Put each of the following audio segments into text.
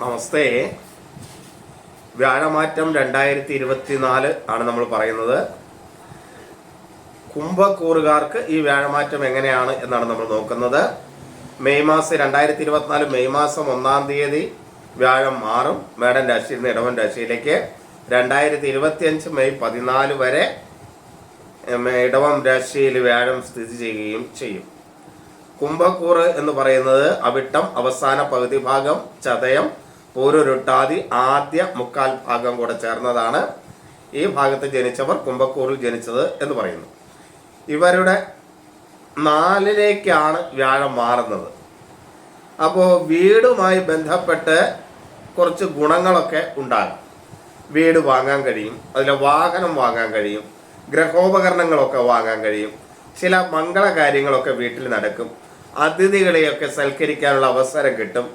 നമസ്തേ. വ്യാഴമാറ്റം രണ്ടായിരത്തി ഇരുപത്തിനാല് ആണ് നമ്മൾ പറയുന്നത്. കുംഭക്കൂറുകാർക്ക് ഈ വ്യാഴമാറ്റം എങ്ങനെയാണ് എന്നാണ് നമ്മൾ നോക്കുന്നത്. മെയ് മാസം രണ്ടായിരത്തി ഇരുപത്തിനാല് മെയ് മാസം ഒന്നാം തീയതി വ്യാഴം മാറും മേടൻ രാശിയിൽ നിന്ന് ഇടവൻ രാശിയിലേക്ക് രണ്ടായിരത്തി ഇരുപത്തിയഞ്ച് മെയ് പതിനാല് വരെ ഇടവം രാശിയിൽ വ്യാഴം സ്ഥിതി ചെയ്യുകയും ചെയ്യും. കുംഭക്കൂറ് എന്ന് പറയുന്നത് അവിട്ടം അവസാന പകുതി ഭാഗം ചതയം പൂരുരുട്ടാതി ആദ്യ മുക്കാൽ ഭാഗം കൂടെ ചേർന്നതാണ് ഈ ഭാഗത്ത് ജനിച്ചവർ കുംഭക്കൂറിൽ ജനിച്ചത് എന്ന് പറയുന്നു. ഇവരുടെ നാലിലേക്കാണ് വ്യാഴം മാറുന്നത്. അപ്പോൾ വീടുമായി ബന്ധപ്പെട്ട് കുറച്ച് ഗുണങ്ങളൊക്കെ ഉണ്ടാകും. വീട് വാങ്ങാൻ കഴിയും അതിലെ വാഹനം വാങ്ങാൻ കഴിയും ഗ്രഹോപകരണങ്ങളൊക്കെ വാങ്ങാൻ കഴിയും ചില മംഗള കാര്യങ്ങളൊക്കെ വീട്ടിൽ നടക്കും അതിഥികളെയൊക്കെ സൽക്കരിക്കാനുള്ള അവസരം കിട്ടും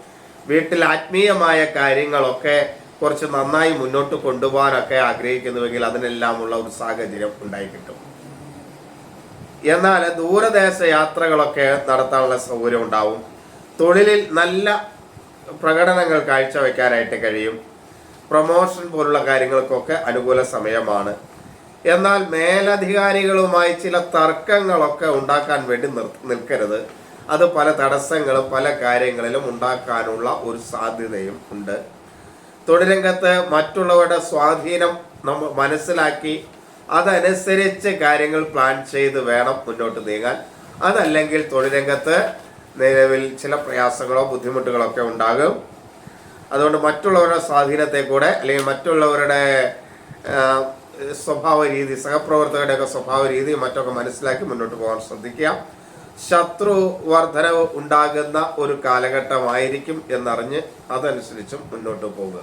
വീട്ടിൽ ആത്മീയമായ കാര്യങ്ങളൊക്കെ കുറച്ച് നന്നായി മുന്നോട്ട് കൊണ്ടുപോകാനൊക്കെ ആഗ്രഹിക്കുന്നുവെങ്കിൽ അതിനെല്ലാമുള്ള ഒരു സാഹചര്യം ഉണ്ടായി കിട്ടും എന്നാൽ ദൂരദേശ യാത്രകളൊക്കെ നടത്താനുള്ള സൗകര്യം ഉണ്ടാവും. തൊഴിലിൽ നല്ല പ്രകടനങ്ങൾ കാഴ്ചവെക്കാനായിട്ട് കഴിയും. പ്രൊമോഷൻ പോലുള്ള കാര്യങ്ങൾക്കൊക്കെ അനുകൂല സമയമാണ്. എന്നാൽ മേലധികാരികളുമായി ചില തർക്കങ്ങളൊക്കെ ഉണ്ടാക്കാൻ വേണ്ടി നിൽക്കരുത്. അത് പല തടസ്സങ്ങളും പല കാര്യങ്ങളിലും ഉണ്ടാക്കാനുള്ള ഒരു സാധ്യതയും ഉണ്ട്. തൊഴിലംഗത്ത് മറ്റുള്ളവരുടെ സ്വാധീനം നമ്മൾ മനസ്സിലാക്കി അതനുസരിച്ച് കാര്യങ്ങൾ പ്ലാൻ ചെയ്ത് വേണം മുന്നോട്ട് നീങ്ങാൻ. അതല്ലെങ്കിൽ തൊഴിലംഗത്ത് നിലവിൽ ചില പ്രയാസങ്ങളോ ബുദ്ധിമുട്ടുകളോ ഒക്കെ ഉണ്ടാകും. അതുകൊണ്ട് മറ്റുള്ളവരുടെ സ്വാധീനത്തെ കൂടെ അല്ലെങ്കിൽ മറ്റുള്ളവരുടെ സ്വഭാവ രീതി സഹപ്രവർത്തകരുടെയൊക്കെ സ്വഭാവ രീതി മറ്റൊക്കെ മനസ്സിലാക്കി മുന്നോട്ട് പോകാൻ ശ്രദ്ധിക്കുക. ശത്രു വർധനവ് ഉണ്ടാകുന്ന ഒരു കാലഘട്ടമായിരിക്കും എന്നറിഞ്ഞ് അതനുസരിച്ചും മുന്നോട്ട് പോവുക.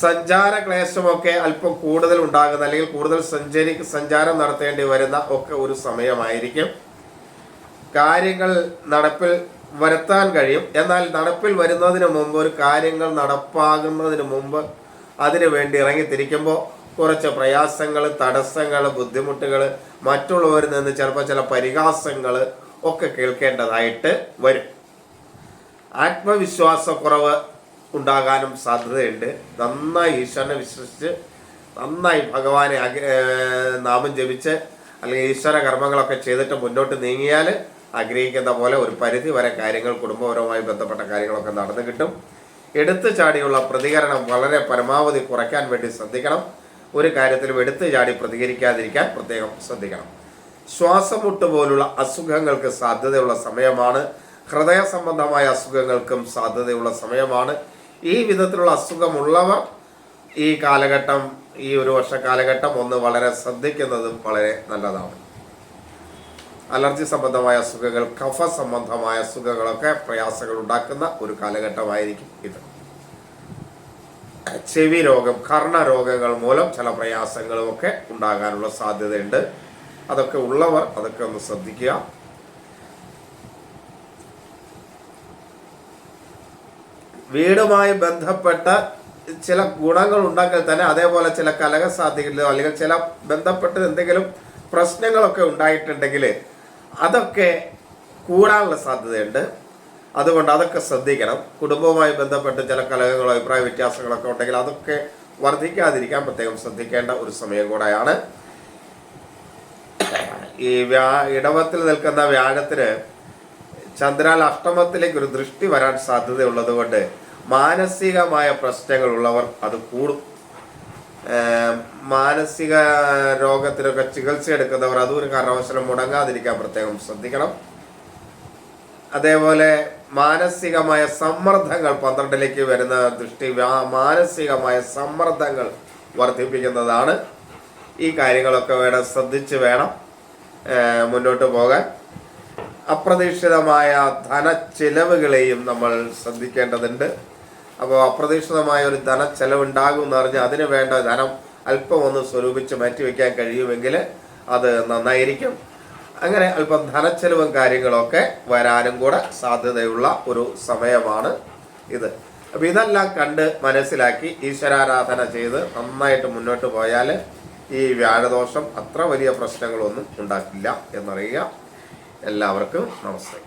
സഞ്ചാര ക്ലേശമൊക്കെ അല്പം കൂടുതൽ ഉണ്ടാകുന്ന അല്ലെങ്കിൽ കൂടുതൽ സഞ്ചരി സഞ്ചാരം നടത്തേണ്ടി വരുന്ന ഒക്കെ ഒരു സമയമായിരിക്കും. കാര്യങ്ങൾ നടപ്പിൽ വരുത്താൻ കഴിയും. എന്നാൽ നടപ്പിൽ വരുന്നതിന് മുമ്പ് ഒരു കാര്യങ്ങൾ നടപ്പാകുന്നതിന് മുമ്പ് അതിനു വേണ്ടി ഇറങ്ങിത്തിരിക്കുമ്പോൾ കുറച്ച് പ്രയാസങ്ങൾ തടസ്സങ്ങൾ ബുദ്ധിമുട്ടുകൾ മറ്റുള്ളവരിൽ നിന്ന് ചിലപ്പോൾ ചില പരിഹാസങ്ങൾ ഒക്കെ കേൾക്കേണ്ടതായിട്ട് വരും. ആത്മവിശ്വാസക്കുറവ് ഉണ്ടാകാനും സാധ്യതയുണ്ട്. നന്നായി ഈശ്വരനെ വിശ്വസിച്ച് നന്നായി ഭഗവാനെ നാമം ജപിച്ച് അല്ലെങ്കിൽ ഈശ്വര കർമ്മങ്ങളൊക്കെ ചെയ്തിട്ട് മുന്നോട്ട് നീങ്ങിയാൽ ആഗ്രഹിക്കുന്ന പോലെ ഒരു പരിധി വരെ കാര്യങ്ങൾ കുടുംബപരമായി ബന്ധപ്പെട്ട കാര്യങ്ങളൊക്കെ നടന്നു കിട്ടും. എടുത്തു ചാടിയുള്ള പ്രതികരണം വളരെ പരമാവധി കുറയ്ക്കാൻ വേണ്ടി ശ്രദ്ധിക്കണം. ഒരു കാര്യത്തിലും എടുത്തു ചാടി പ്രതികരിക്കാതിരിക്കാൻ പ്രത്യേകം ശ്രദ്ധിക്കണം. ശ്വാസമുട്ട് പോലുള്ള അസുഖങ്ങൾക്ക് സാധ്യതയുള്ള സമയമാണ്. ഹൃദയ സംബന്ധമായ അസുഖങ്ങൾക്കും സാധ്യതയുള്ള സമയമാണ്. ഈ വിധത്തിലുള്ള അസുഖമുള്ളവർ ഈ കാലഘട്ടം ഈ ഒരു വർഷ കാലഘട്ടം ഒന്ന് വളരെ ശ്രദ്ധിക്കുന്നതും വളരെ നല്ലതാണ്. അലർജി സംബന്ധമായ അസുഖങ്ങൾ കഫ സംബന്ധമായ അസുഖങ്ങളൊക്കെ പ്രയാസങ്ങൾ ഉണ്ടാക്കുന്ന ഒരു കാലഘട്ടമായിരിക്കും ഇത്. ചെവി രോഗം കർണരോഗങ്ങൾ മൂലം ചില പ്രയാസങ്ങളും ഒക്കെ ഉണ്ടാകാനുള്ള സാധ്യതയുണ്ട്. അതൊക്കെ ഉള്ളവർ അതൊക്കെ ഒന്ന് ശ്രദ്ധിക്കുക. വീടുമായി ബന്ധപ്പെട്ട ചില ഗുണങ്ങൾ ഉണ്ടെങ്കിൽ തന്നെ അതേപോലെ ചില കലക സാധ്യതകളോ അല്ലെങ്കിൽ ചില ബന്ധപ്പെട്ട് എന്തെങ്കിലും പ്രശ്നങ്ങളൊക്കെ ഉണ്ടായിട്ടുണ്ടെങ്കിൽ അതൊക്കെ കൂടാനുള്ള സാധ്യതയുണ്ട്. അതുകൊണ്ട് അതൊക്കെ ശ്രദ്ധിക്കണം. കുടുംബവുമായി ബന്ധപ്പെട്ട് ചില കലകളോ അഭിപ്രായ വ്യത്യാസങ്ങളൊക്കെ ഉണ്ടെങ്കിൽ അതൊക്കെ വർദ്ധിക്കാതിരിക്കാൻ പ്രത്യേകം ശ്രദ്ധിക്കേണ്ട ഒരു സമയം കൂടെയാണ്. ഈ വ്യാ ഇടവത്തിൽ നിൽക്കുന്ന വ്യാഴത്തിന് ചന്ദ്രാൽ അഷ്ടമത്തിലേക്ക് ഒരു ദൃഷ്ടി വരാൻ സാധ്യതയുള്ളത് കൊണ്ട് മാനസികമായ പ്രശ്നങ്ങൾ ഉള്ളവർ അത് കൂടും. മാനസിക രോഗത്തിനൊക്കെ ചികിത്സ എടുക്കുന്നവർ അതും ഒരു കാരണവശാലും മുടങ്ങാതിരിക്കാൻ പ്രത്യേകം ശ്രദ്ധിക്കണം. അതേപോലെ മാനസികമായ സമ്മർദ്ദങ്ങൾ പന്ത്രണ്ടിലേക്ക് വരുന്ന ദൃഷ്ടി മാനസികമായ സമ്മർദ്ദങ്ങൾ വർദ്ധിപ്പിക്കുന്നതാണ്. ഈ കാര്യങ്ങളൊക്കെ വേണം ശ്രദ്ധിച്ച് വേണം മുന്നോട്ട് പോകാൻ. അപ്രതീക്ഷിതമായ ധനച്ചെലവുകളെയും നമ്മൾ ശ്രദ്ധിക്കേണ്ടതുണ്ട്. അപ്പോൾ അപ്രതീക്ഷിതമായ ഒരു ധനച്ചെലവുണ്ടാകും എന്ന് പറഞ്ഞാൽ അതിന് വേണ്ട ധനം അല്പം ഒന്ന് സ്വരൂപിച്ച് മാറ്റിവെക്കാൻ കഴിയുമെങ്കിൽ അത് നന്നായിരിക്കും. അങ്ങനെ അല്പം ധനച്ചെലവും കാര്യങ്ങളൊക്കെ വരാനും കൂടെ സാധ്യതയുള്ള ഒരു സമയമാണ് ഇത്. അപ്പം ഇതെല്ലാം കണ്ട് മനസ്സിലാക്കി ഈശ്വരാരാധന ചെയ്ത് നന്നായിട്ട് മുന്നോട്ട് പോയാൽ ഈ വ്യാഴദോഷം അത്ര വലിയ പ്രശ്നങ്ങളൊന്നും ഉണ്ടാക്കില്ല എന്നറിയുക. എല്ലാവർക്കും നമസ്തേ.